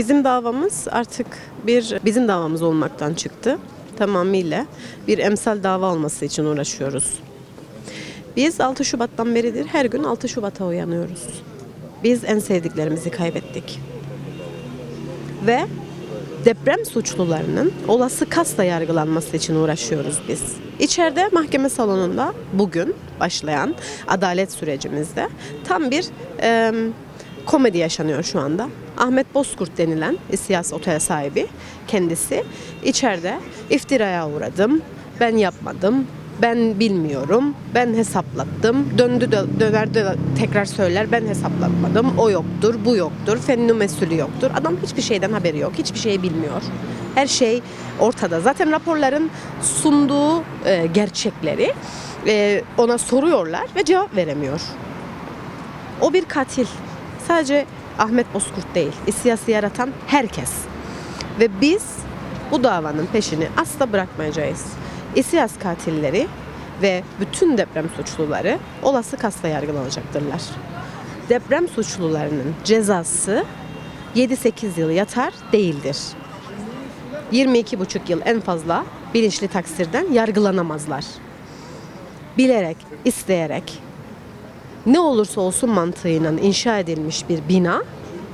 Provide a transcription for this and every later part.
Bizim davamız artık bir bizim davamız olmaktan çıktı. Tamamıyla bir emsal dava olması için uğraşıyoruz. Biz 6 Şubat'tan beridir her gün 6 Şubat'a uyanıyoruz. Biz en sevdiklerimizi kaybettik. Ve deprem suçlularının olası kasla yargılanması için uğraşıyoruz biz. İçeride mahkeme salonunda bugün başlayan adalet sürecimizde tam bir e, komedi yaşanıyor şu anda. Ahmet Bozkurt denilen siyasi otel sahibi kendisi içeride iftiraya uğradım, ben yapmadım, ben bilmiyorum, ben hesaplattım, döndü dö- döner dö- tekrar söyler ben hesaplatmadım, o yoktur, bu yoktur, fenli mesulü yoktur. Adam hiçbir şeyden haberi yok, hiçbir şey bilmiyor. Her şey ortada. Zaten raporların sunduğu e, gerçekleri e, ona soruyorlar ve cevap veremiyor. O bir katil. Sadece Ahmet Bozkurt değil, siyasi yaratan herkes. Ve biz bu davanın peşini asla bırakmayacağız. İSİAS katilleri ve bütün deprem suçluları olası kasla yargılanacaktırlar. Deprem suçlularının cezası 7-8 yıl yatar değildir. 22,5 yıl en fazla bilinçli taksirden yargılanamazlar. Bilerek, isteyerek, ne olursa olsun mantığıyla inşa edilmiş bir bina,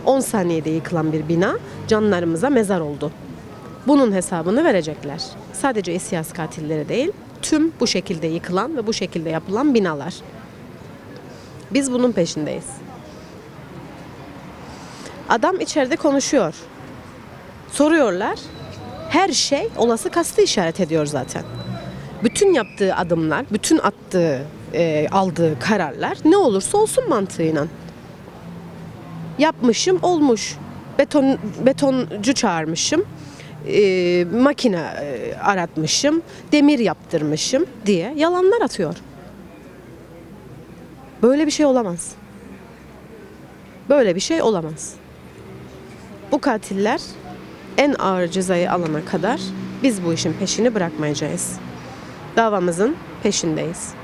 10 saniyede yıkılan bir bina canlarımıza mezar oldu. Bunun hesabını verecekler. Sadece İSİAS katilleri değil, tüm bu şekilde yıkılan ve bu şekilde yapılan binalar. Biz bunun peşindeyiz. Adam içeride konuşuyor. Soruyorlar. Her şey olası kastı işaret ediyor zaten. Bütün yaptığı adımlar, bütün attığı, e, aldığı kararlar ne olursa olsun mantığıyla. Yapmışım, olmuş. Beton betoncu çağırmışım. e, makine e, aratmışım, demir yaptırmışım diye yalanlar atıyor. Böyle bir şey olamaz. Böyle bir şey olamaz. Bu katiller en ağır cezayı alana kadar biz bu işin peşini bırakmayacağız. Davamızın peşindeyiz.